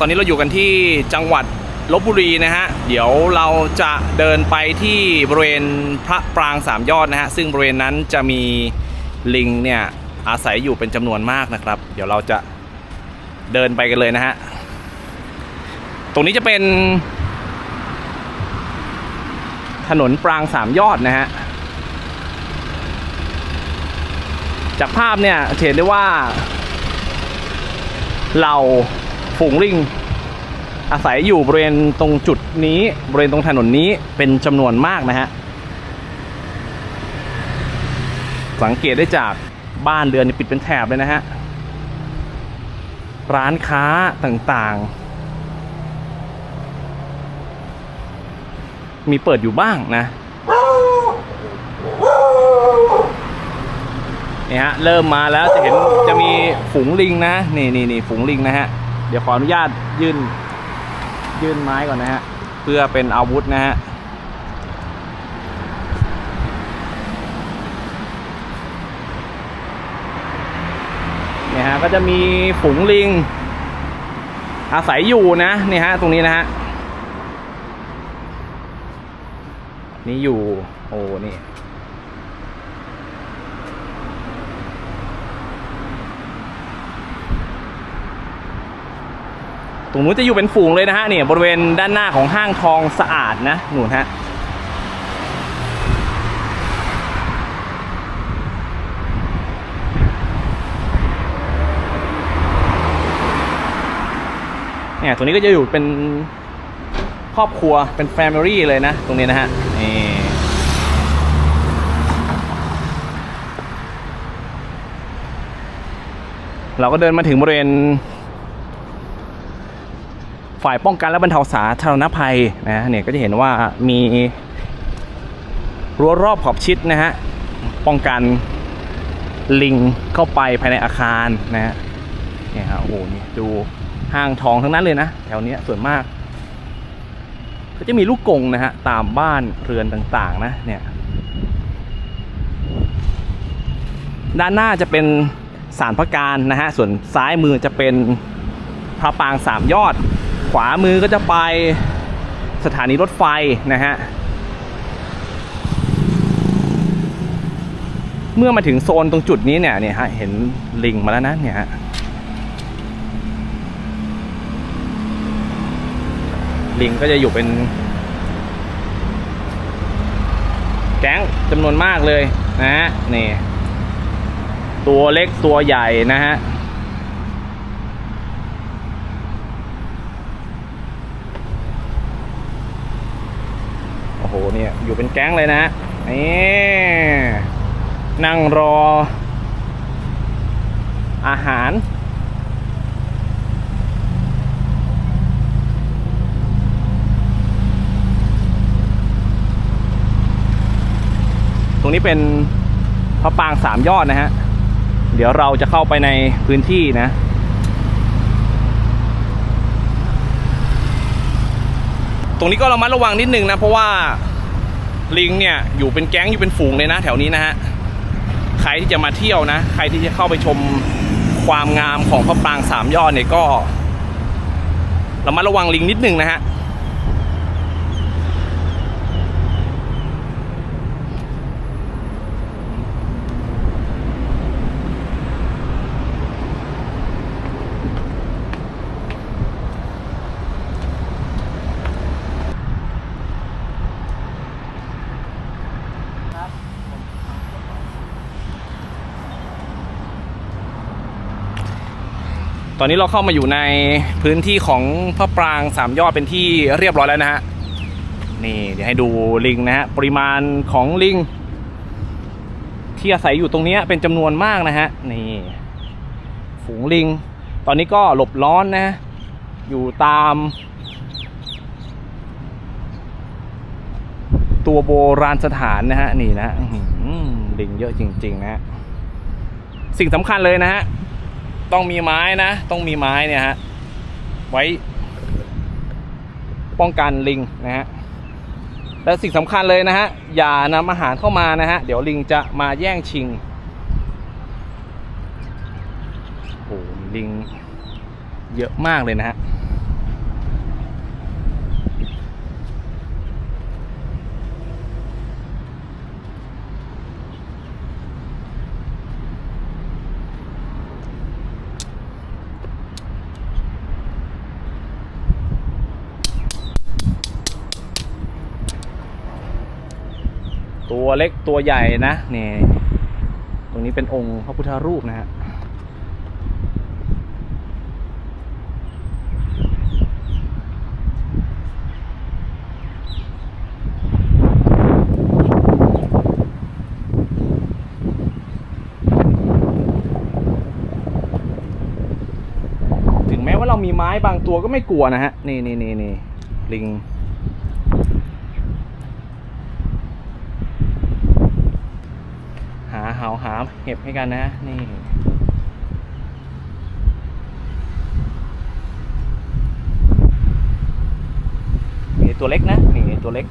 ตอนนี้เราอยู่กันที่จังหวัดลบบุรีนะฮะ เดี๋ยวเราจะเดินไปที่บริเวณพระปรางสามยอดนะฮะ ซึ่งบริเวณนั้นจะมีลิงเนี่ยอาศัยอยู่เป็นจำนวนมากนะครับ เดี๋ยวเราจะเดินไปกันเลยนะฮะ ตรงนี้จะเป็น ถนนปรางสามยอดนะฮะ จากภาพเนี่ยเห็นได้ว่า เรา ฝูงลิง อาศัยอยู่บริเวณตรงจุดนี้บริเวณตรงถนนนี้เป็นจำนวนมากนะฮะสังเกตได้จากบ้านเรือนปิดเป็นแถบเลยนะฮะร้านค้าต่างๆ มีเปิดอยู่บ้างนะนี่ฮะเริ่มมาแล้วจะเห็นจะมีฝูงลิงนะ นี่นี่นี่ฝูงลิงนะฮะ เดี๋ยวขออนุญาตยื่นยื่นไม้ก่อนนะฮะ เพื่อเป็นอาวุธนะฮะเนี่ยฮะก็จะมีฝูงลิง อาศัยอยู่นะนี่ฮะตรงนี้นะฮะนี่อยู่ โอ้นี่ รงนู้นจะอยู่เป็นฝูงเลยนะฮะเนี่ยบริเวณด้านหน้าของห้างทองสะอาดนะหนูนฮะเนี่ยตรงนี้ก็จะอยู่เป็นครอบครัวเป็นแฟมิลี่เลยนะ ตรงนี้นะฮะนี่เราก็เดินมาถึงบริเวณ ฝ่ายป้องกันและบรรเทาสาธารณภัยนะเนี่ยก็จะเห็นว่ามีรั้วรอบขอบชิดนะฮะป้องกันลิงเข้าไปภายในอาคารนะฮะเนี่ยฮะโอ้โหนี่ดูห้างทองทั้งนั้นเลยนะแถวเนี้ยส่วนมาก ก็จะมีลูกกงนะฮะตามบ้านเรือนต่างๆนะเนี่ยด้านหน้าจะเป็นสารพระการนะฮะส่วนซ้ายมือจะเป็นพระปางสามยอด ขวามือก็จะไปสถานีรถไฟนะฮะ เมื่อมาถึงโซนตรงจุดนี้เนี่ยเนี่ยฮะเห็นลิงมาแล้วนะเนี่ยฮะลิงก็จะอยู่เป็น แก๊งจำนวนมากเลยนะฮะนี่ ตัวเล็กตัวใหญ่นะฮะ โอ้โห เนี่ยอยู่เป็นแก๊งเลยนะนี่นั่งรอ อาหาร ตรงนี้เป็นพระปางสามยอดนะฮะ เดี๋ยวเราจะเข้าไปในพื้นที่นะตรงนี้ก็ระมัดระวังนิดนึงนะ เพราะว่า ลิงเนี่ยอยู่เป็นแก๊งอยู่เป็นฝูงเลยนะแถวนี้นะฮะใครที่จะมาเที่ยวนะ ใครที่จะเข้าไปชมความงามของพระปรางสามยอดเนี่ยก็ระมัดระวังลิงนิดนึงนะฮะ ตอนนี้เราเข้ามาอยู่ในพื้นที่ของพระปรางสามยอดเป็นที่เรียบร้อยแล้วนะฮะนี่เดี๋ยวให้ดูลิงนะฮะปริมาณของลิง ที่อาศัยอยู่ตรงเนี้ยเป็นจำนวนมากนะฮะนี่ ฝูงลิง ตอนนี้ก็หลบร้อนนะ อยู่ตาม ตัวโบราณสถานนะฮะนี่นะลิงเยอะจริง ๆ นะฮะสิ่งสำคัญเลยนะฮะ ต้องมีไม้นะ ต้องมีไม้เนี่ยฮะ ไว้ ป้องกันลิงนะฮะ และสิ่งสำคัญเลยนะฮะ อย่านำอาหารเข้ามานะฮะ เดี๋ยวลิงจะมาแย่งชิง โอ้โหลิงเยอะมากเลยนะฮะ ตัวเล็กตัวใหญ่นะนี่ตรงนี้เป็นองค์พระพุทธรูปนะฮะถึงแม้ว่าเรามีไม้บางตัวก็ไม่กลัวนะฮะ นี่นี่นี่นี่ลิง หาหาเห็บให้กันนะนี่นี่ตัวเล็กนะนี่ตัวเล็ก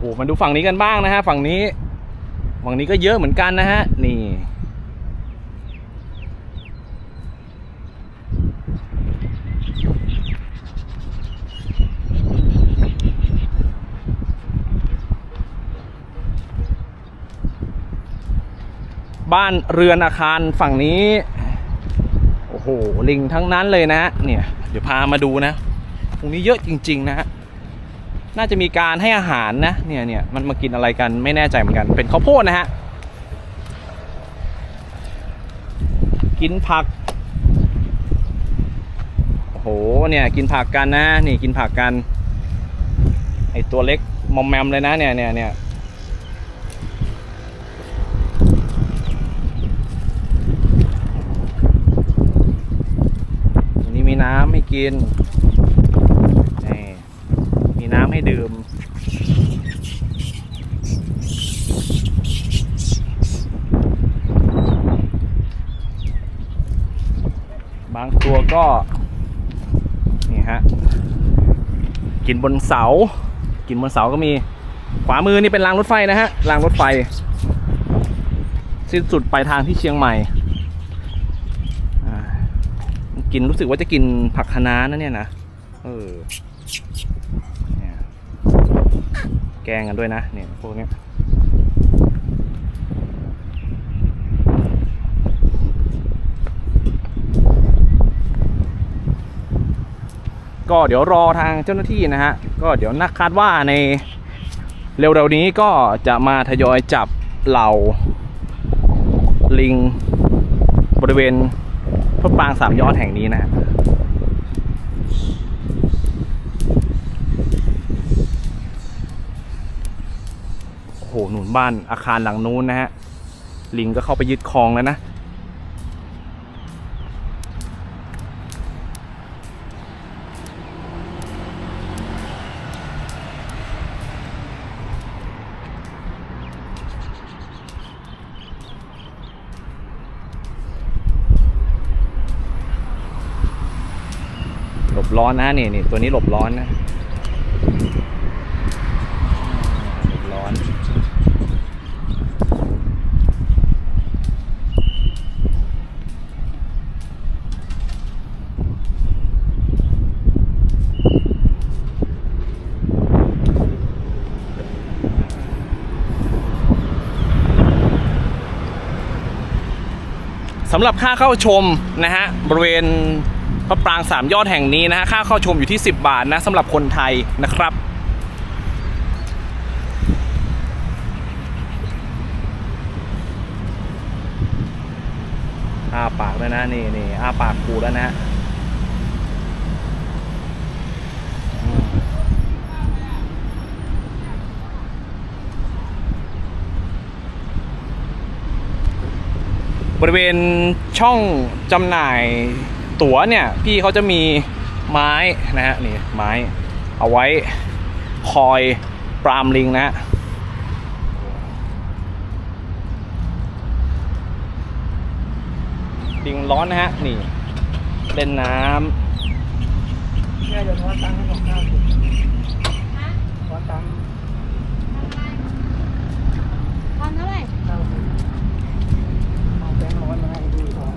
โอ้โหมาดูฝั่งนี้กันบ้างนะฮะฝั่งนี้ ฝั่งนี้ก็เยอะเหมือนกันนะฮะนี่บ้านเรือนอาคารฝั่งนี้ โอ้โห ลิงทั้งนั้นเลยนะฮะเนี่ย เดี๋ยวพามาดูนะ ตรงนี้เยอะจริง ๆ นะฮะ น่าจะมีการให้อาหารนะเนี่ยเนี่ยมันมากินอะไรกันไม่แน่ใจเหมือนกัน เป็นข้าวโพดนะฮะกินผักโอ้โหเนี่ยกินผักกันนะนี่กินผักกันไอตัวเล็กมอมแมมเลยนะเนี่ยเนี่ยเนี่ยนี้มีน้ำให้กิน น้ำให้ดื่ม บางตัวก็ นี่ฮะ กินบนเสา กินบนเสาก็มี ขวามือนี่เป็นรางรถไฟนะฮะ รางรถไฟ สิ้นสุดปลายทางที่เชียงใหม่กินรู้สึกว่าจะกินผักคะน้านะเนี่ยนะ เออเนี่ย แกงกันด้วยนะเนี่ยพวกนี้ก็เดี๋ยวรอทางเจ้าหน้าที่นะฮะ ก็เดี๋ยวนักคาดว่าในเร็วๆนี้ก็จะมาทยอยจับเหล่า ลิงบริเวณพระปรางสามยอดแห่งนี้นะฮะ โอ้โหหนุนบ้านอาคารหลังนู้นนะฮะ ลิงก็เข้าไปยึดครองแล้วนะ หลบร้อนนะนี่นี่ตัวนี้หลบร้อนนะ หลบร้อน สำหรับค่าเข้าชมนะฮะบริเวณพระปรางสามยอดแห่งนี้นะฮะค่าเข้าชมอยู่ที่ 10 บาทนะสำหรับคนไทยนะครับอาปากแล้วนะนี่นี่อาปากกูแล้วนะฮะ บริเวณช่องจำหน่ายตั๋วเนี่ย พี่เขาจะมีไม้นะฮะนี่ไม้เอาไว้คอยปรามลิงนะฮะลิงร้อนนะฮะ นี่เล่นน้ำเดี๋ยวทอนตังค์ให้ผมเก้าสิทอตังค์ ทอนเท่าไหร่ เก้าสิบเอาแบงค์ร้อยมาให้ดูก่อน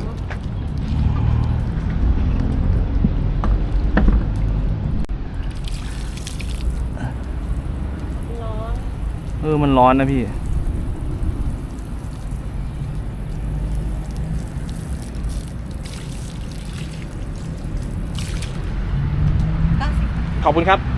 น อ มัน ร้อนนะพี่เก้าสิบขอบคุณครับ